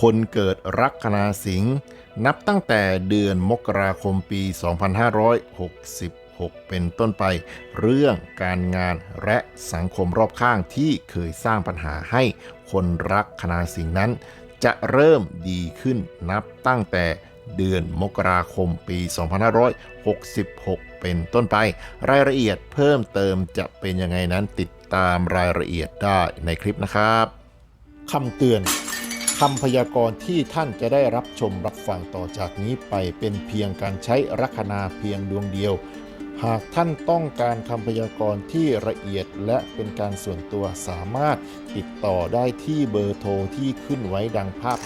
คนเกิดลัคนาสิงห์นับตั้งแต่เดือนมกราคมปี 2566 เป็นต้นไป เรื่องการงานและสังคมรอบข้างที่เคยสร้างปัญหาให้คนรักคณาสิงห์นั้น จะเริ่มดีขึ้นนับตั้งแต่เดือนมกราคมปี 2566 เป็นต้นไป รายละเอียดเพิ่มเติมจะเป็นยังไงนั้นติดตามรายละเอียดได้ในคลิปนะครับคำเตือน คำพยากรณ์ที่ท่านจะได้รับชมรับฟังต่อจากนี้ไปเป็นเพียงการใช้ลัคนาเพียงดวงเดียว หากท่านต้องการคำพยากรณ์ที่ละเอียดและเป็นการส่วนตัวสามารถติดต่อได้ที่เบอร์โทรที่ขึ้นไว้ดังภาพ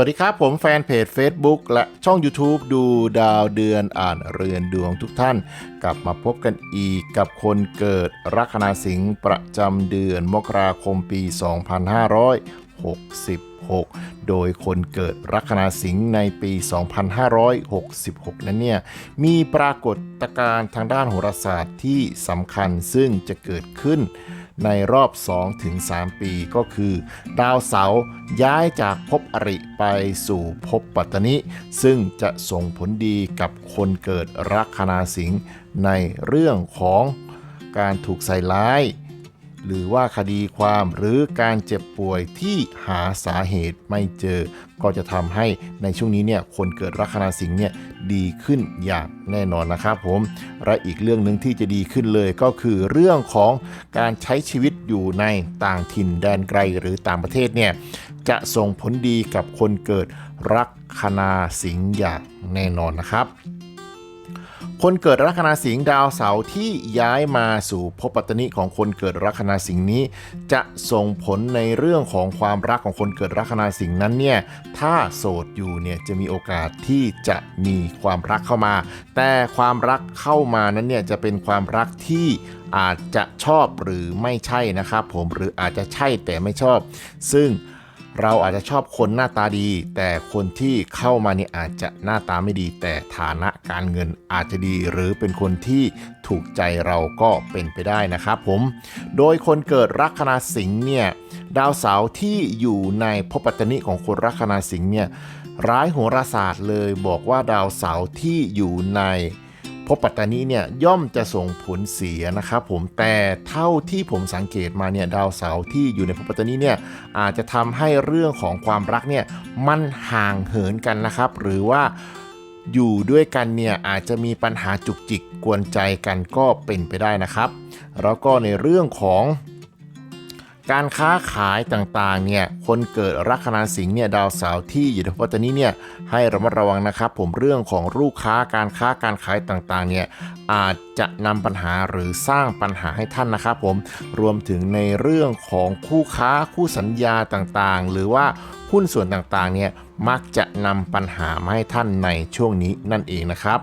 วัสดีครับ ผมแฟนเพจ Facebook และช่อง YouTube ดูดาวเดือนอ่านเรือนดวงทุกท่าน กลับมาพบกันอีกกับคนเกิดลัคนาสิงห์ประจำเดือนมกราคมปี 2566 โดยคนเกิดลัคนาสิงห์ในปี 2566 นั้นเนี่ยมีปรากฏการณ์ทางด้านโหราศาสตร์ที่สำคัญซึ่งจะเกิดขึ้น ในรอบ 2-3 ปีก็คือ ดาวเสาร์ย้ายจากภพอริไปสู่ภพปัตตนิซึ่งจะส่งผลดีกับคนเกิดลัคนาสิงห์ในเรื่องของการถูกใส่ร้าย หรือว่าคดีความหรือการเจ็บป่วยที่หาสาเหตุไม่เจอ ก็จะทำให้ในช่วงนี้เนี่ยคนเกิดลัคนาสิงห์เนี่ยดีขึ้นอย่างแน่นอนนะครับผมและอีกเรื่องหนึ่งที่จะดีขึ้นเลยก็คือเรื่องของการใช้ชีวิตอยู่ในต่างถิ่นแดนไกลหรือต่างประเทศเนี่ยจะส่งผลดีกับคนเกิดลัคนาสิงห์อย่างแน่นอนนะครับ คนเกิดลัคนาสิงห์ดาวเสาร์ที่ย้ายมาสู่ภพปัตตนิของคนเกิดลัคนาสิงห์นี้ จะส่งผลในเรื่องของความรักของคนเกิดลัคนาสิงห์นั้นเนี่ยถ้าโสดอยู่เนี่ยจะมีโอกาสที่จะมีความรักเข้ามา แต่ความรักเข้ามานั้นเนี่ยจะเป็นความรักที่อาจจะชอบหรือไม่ใช่นะครับผมหรืออาจจะใช่แต่ไม่ชอบ ซึ่ง เราอาจจะชอบคนหน้าตาดี แต่คนที่เข้ามาเนี่ยอาจจะหน้าตาไม่ดี แต่ฐานะการเงินอาจจะดี หรือเป็นคนที่ถูกใจเราก็เป็นไปได้นะครับผม โดยคนเกิดลัคนาสิงห์เนี่ยดาวเสาร์ที่อยู่ในภพปัตตนิของคนลัคนาสิงห์เนี่ยร้ายโหราศาสตร์เลยบอกว่าดาวเสาร์ที่อยู่ใน ภพปัตตานีเนี่ยย่อมจะส่งผลเสียนะครับผมแต่เท่าที่ผมสังเกตมาเนี่ยดาวเสาร์ที่อยู่ในภพปัตตานีเนี่ยอาจจะทำให้เรื่องของความรักเนี่ยมันห่างเหินกันนะครับ หรือว่าอยู่ด้วยกันเนี่ยอาจจะมีปัญหาจุกจิกกวนใจกันก็เป็นไปได้นะครับ แล้วก็ในเรื่องของ การค้าขายต่างๆเนี่ยคนเกิดลัคนาสิงห์เนี่ยดาวเสาร์ที่อยู่ในภพตอนนี้เนี่ยให้ระมัดระวังนะครับ ผมเรื่องของลูกค้าการค้าการขายต่างๆเนี่ยอาจจะนำปัญหาหรือสร้างปัญหาให้ท่านนะครับผมรวมถึงในเรื่องของคู่ค้าคู่สัญญาต่างๆ หรือว่าหุ้นส่วนต่างๆเนี่ยมักจะนำปัญหามาให้ท่านในช่วงนี้นั่นเองนะครับ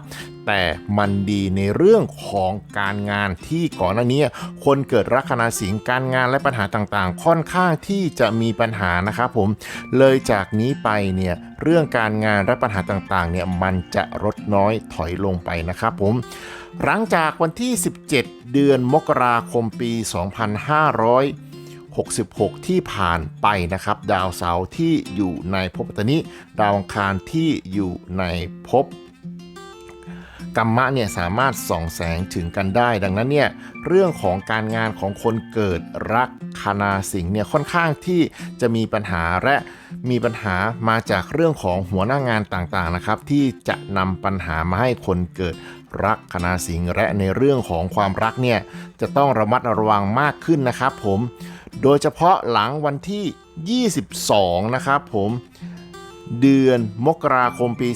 แต่มันดีในเรื่องของการงานที่ก่อนหน้านี้คนเกิดลัคนาสิงห์การงานและปัญหาต่างๆ ค่อนข้างที่จะมีปัญหานะครับผมเลยจากนี้ไปเนี่ยเรื่องการงานและปัญหาต่างๆเนี่ยมันจะลดน้อยถอยลงไปนะครับผมหลังจากวันที่ 17 เดือนมกราคมปี 2566 ที่ผ่านไปนะครับ ดาวเสาร์ที่อยู่ในภพปัตตนิดาวอังคารที่อยู่ในภพ กรรมะเนี่ยสามารถส่องแสงถึงกันได้ ดังนั้นเนี่ยเรื่องของการงานของคนเกิดรักคณาสิงเนี่ยค่อนข้างที่จะมีปัญหาและมีปัญหามาจากเรื่องของหัวหน้างานต่างๆนะครับ ที่จะนำปัญหามาให้คนเกิดรักคณาสิงและในเรื่องของความรักเนี่ยจะต้องระมัดระวังมากขึ้นนะครับผม โดยเฉพาะหลังวันที่ 22 นะครับผม เดือนมกราคมปี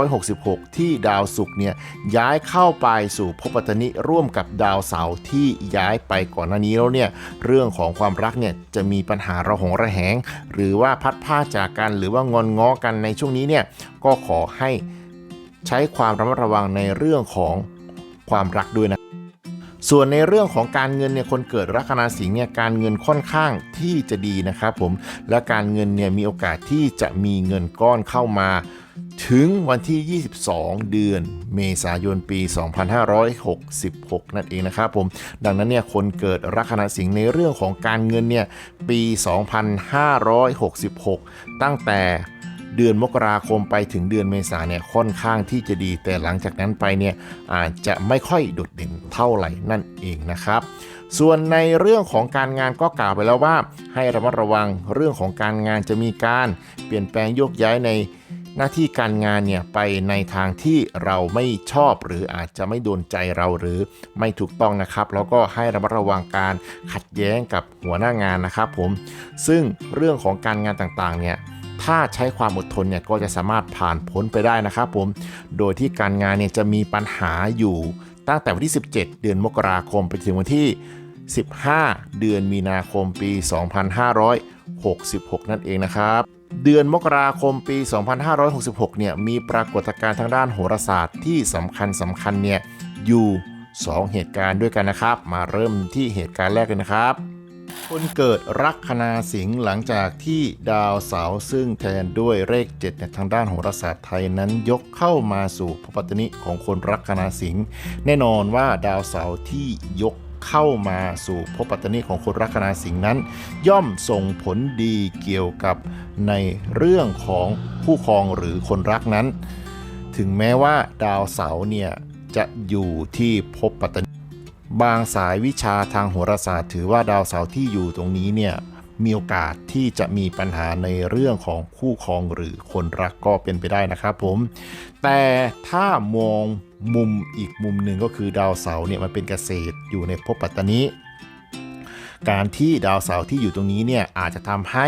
2566 ที่ดาวศุกร์เนี่ยย้ายเข้าไปสู่ภพปัตนิร่วมกับดาวเสาร์ที่ย้ายไปก่อนหน้านี้แล้วเนี่ยเรื่องของความรักเนี่ยจะมีปัญหาระหองระแหง หรือว่าพัดผ้าจากกันหรือว่างอนง้อกันในช่วงนี้เนี่ยก็ขอให้ใช้ความระมัดระวังในเรื่องของความรักด้วยนะ ส่วนในเรื่องของการเงินเนี่ยคนเกิดลัคนาสิงห์เนี่ยการเงินค่อนข้างที่จะดีนะครับผมและการเงินเนี่ยมีโอกาสที่จะมีเงินก้อนเข้ามา ถึงวันที่ 22 เดือนเมษายนปี 2566 นั่นเองนะครับผมดังนั้นเนี่ยคนเกิดลัคนาสิงห์ในเรื่องของการเงินเนี่ยปี 2566 ตั้งแต่เดือนมกราคมไปถึงเดือนเมษาเนี่ยค่อนข้างที่จะดี แต่หลังจากนั้นไปเนี่ยอาจจะไม่ค่อยโดดเด่น เท่าไหร่นั่นเองนะครับ ส่วนในเรื่องของการงานก็กล่าวไปแล้วว่า ให้ระมัดระวังเรื่องของการงานจะมีการเปลี่ยนแปลงโยกย้ายในหน้าที่การงานเนี่ยไปในทางที่เราไม่ชอบหรืออาจจะไม่โดนใจเราหรือไม่ถูกต้องนะครับ แล้วก็ให้ระมัดระวังการขัดแย้งกับหัวหน้างานนะครับผมซึ่งเรื่องของการงานต่างๆเนี่ยถ้าใช้ความอดทนเนี่ยก็จะสามารถผ่านพ้นไปได้นะครับผมโดยที่การงานเนี่ยจะมีปัญหาอยู่ ตั้งแต่วันที่ 17 เดือนมกราคมไปถึงวันที่ 15 เดือนมีนาคมปี 2566 นั่นเองนะครับ เดือนมกราคมปี 2566 เนี่ยมีปรากฏการณ์ทางด้านโหราศาสตร์ที่สำคัญสำคัญเนี่ยอยู่ 2 เหตุการณ์ด้วยกันนะครับ มาเริ่มที่เหตุการณ์แรกเลยนะครับ คนเกิดลัคนาสิงห์หลังจากที่ดาวเสาร์ซึ่งแทนด้วยเลข7เนี่ยทางด้านโหราศาสตร์ไทยนั้นยกเข้ามาสู่พระปัตนิของคนลัคนาสิงห์แน่นอนว่าดาวเสาร์ที่ยกเข้ามาสู่ภพปัตตนิของคนลัคนาสิงห์นั้น ย่อมส่งผลดีเกี่ยวกับในเรื่องของผู้ครองหรือคนรักนั้น ถึงแม้ว่าดาวเสาร์เนี่ยจะอยู่ที่ภพปัตตนิ บางสายวิชาทางโหราศาสตร์ถือว่าดาวเสาร์ที่อยู่ตรงนี้เนี่ยมีโอกาสที่จะมีปัญหาในเรื่องของคู่ครองหรือคนรักก็เป็นไปได้นะครับผม แต่ถ้ามองมุมอีกมุมหนึ่งก็คือดาวเสาร์เนี่ยมันเป็นเกษตรอยู่ในภพปัตตนิการที่ดาวเสาร์ที่อยู่ตรงนี้เนี่ยอาจจะทำให้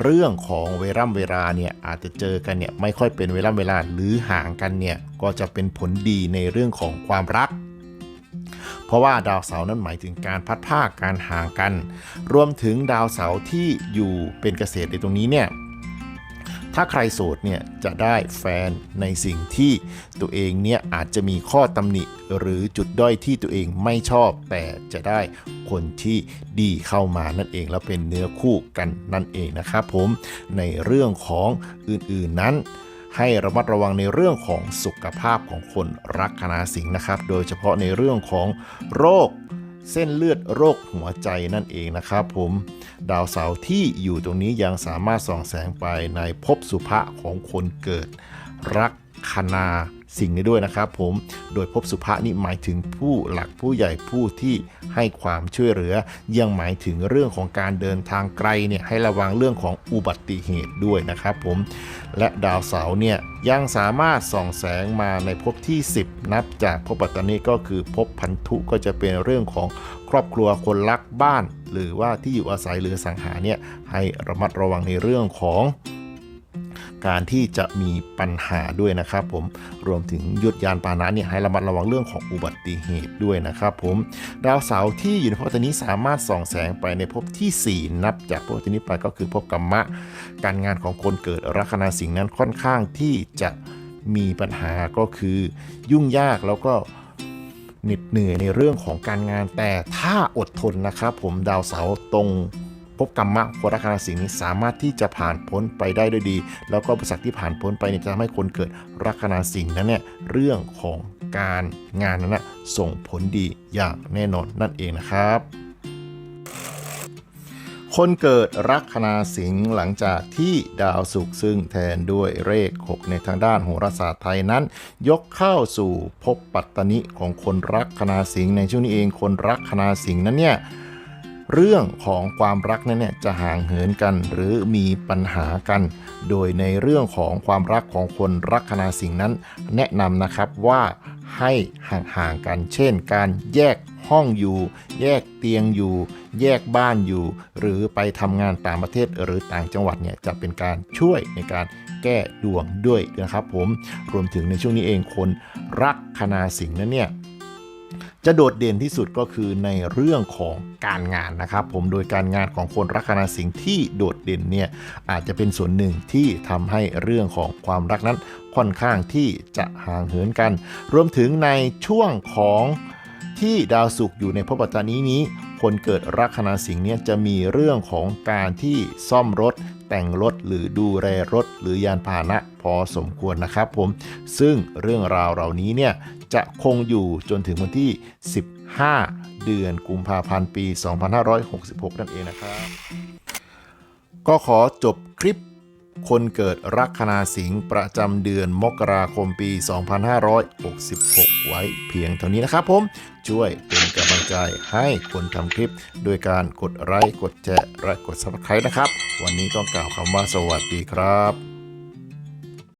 เรื่องของเวล่ำเวลาเนี่ยอาจจะเจอกันเนี่ยไม่ค่อยเป็นเวล่ำเวลาหรือห่างกันเนี่ยก็จะเป็นผลดีในเรื่องของความรัก เพราะว่าดาวเสาร์นั้นหมายถึงการพัดภาคการห่างกัน รวมถึงดาวเสาร์ที่อยู่เป็นเกษตรในตรงนี้เนี่ยถ้าใครโสดเนี่ยจะได้แฟนในสิ่งที่ตัวเองเนี่ยอาจจะมีข้อตำหนิหรือจุดด้อยที่ตัวเองไม่ชอบ แต่จะได้คนที่ดีเข้ามานั่นเองแล้วเป็นเนื้อคู่กันนั่นเองนะครับผมในเรื่องของอื่นๆนั้น ให้ระมัดระวังในเรื่องของสุขภาพของคนรักคณาสิงห์นะครับ โดยเฉพาะในเรื่องของโรคเส้นเลือดโรคหัวใจนั่นเองนะครับผมดาวเสาร์ที่อยู่ตรงนี้ยังสามารถส่องแสงไปในภพสุภะของคนเกิดรักคณา สิ่งนี้ด้วยนะครับผม โดยภพสุภะนี่หมายถึงผู้หลักผู้ใหญ่ผู้ที่ให้ความช่วยเหลือ ยังหมายถึงเรื่องของการเดินทางไกลเนี่ยให้ระวังเรื่องของอุบัติเหตุด้วยนะครับผม และดาวเสาร์เนี่ยยังสามารถส่องแสงมาในภพที่ 10 นับจากภพปัตตานีก็คือภพพันธุก็จะเป็นเรื่องของครอบครัวคนรักบ้าน หรือว่าที่อยู่อาศัยหรือสังหาเนี่ยให้ระมัดระวังในเรื่องของ การที่จะมีปัญหาด้วยนะครับ ผมรวมถึงยุดยานปานะเนี่ยให้ระมัดระวังเรื่องของอุบัติเหตุด้วยนะครับผมดาวเสาร์ที่อยู่ในภพตนนี้สามารถส่องแสงไปในภพทีสี่4 นับจากภพตนนี้ไปก็คือภพกรรมะ การงานของคนเกิดลัคนาสิงห์นั้นค่อนข้างที่จะมีปัญหาก็คือยุ่งยากแล้วก็เหน็ดเหนื่อยในเรื่องของการงานแต่ถ้าอดทนนะครับ ผมดาวเสาร์ตรง พบกรรมะโคราคาสิ่งนี้สามารถที่จะผ่านพ้นไปได้ด้วยดี แล้วก็บริษัทที่ผ่านพ้นไปเนี่ยจะทำให้คนเกิดลัคนาสิ่งนั้นเนี่ยเรื่องของการงานนั้นนะส่งผลดีอย่างแน่นอนนั่นเองนะครับคนเกิดลัคนาสิงห์หลังจากที่ดาวศุกร์ซึ่งแทนด้วยเลข 6 ในทางด้านโหราศาสตร์ไทยนั้น ยกเข้าสู่ภพปัตตนิของคนรักคณาสิงห์ในช่วงนี้เองคนรักคณาสิงห์นั้นเนี่ย เรื่องของความรักนั้นเนี่ยจะห่างเหินกันหรือมีปัญหากัน โดยในเรื่องของความรักของคนรักคณาสิ่งนั้น แนะนำนะครับว่าให้ห่างๆกัน เช่น การแยกห้องอยู่ แยกเตียงอยู่ แยกบ้านอยู่ หรือไปทำงานต่างประเทศหรือต่างจังหวัดเนี่ยจะเป็นการช่วยในการแก้ดวงด้วยนะครับผม รวมถึงในช่วงนี้เองคนรักคณาสิงห์นั้นเนี่ย จะโดดเด่นที่สุดก็คือในเรื่องของการงานนะครับ ผมโดยการงานของคนลัคนาสิงห์ที่โดดเด่นเนี่ยอาจจะเป็นส่วนหนึ่งที่ทำให้เรื่องของความรักนั้นค่อนข้างที่จะห่างเหินกัน รวมถึงในช่วงของที่ดาวศุกร์อยู่ในภพปัตตานี้นี้คคนเกิดลัคนาสิงห์เนี่ยจะมีเรื่องของการที่ซ่อมรถ แต่งรถหรือดูแลรถหรือยานพาหนะพอสมควรนะครับผม ซึ่งเรื่องราวเหล่านี้เนี่ยจะคงอยู่จนถึงวันที่ 15 เดือนกุมภาพันธ์ปี 2566 นั่นเองนะครับ ก็ขอจบคลิป คนเกิดลัคนาสิงห์ประจำเดือนมกราคมปี 2566 ไว้เพียงเท่านี้นะครับผม ช่วยเป็นกำลังใจให้คนทำคลิป โดยการกดไลค์กดแชร์และกด subscribe นะครับ วันนี้ต้องกล่าวคำว่าสวัสดีครับ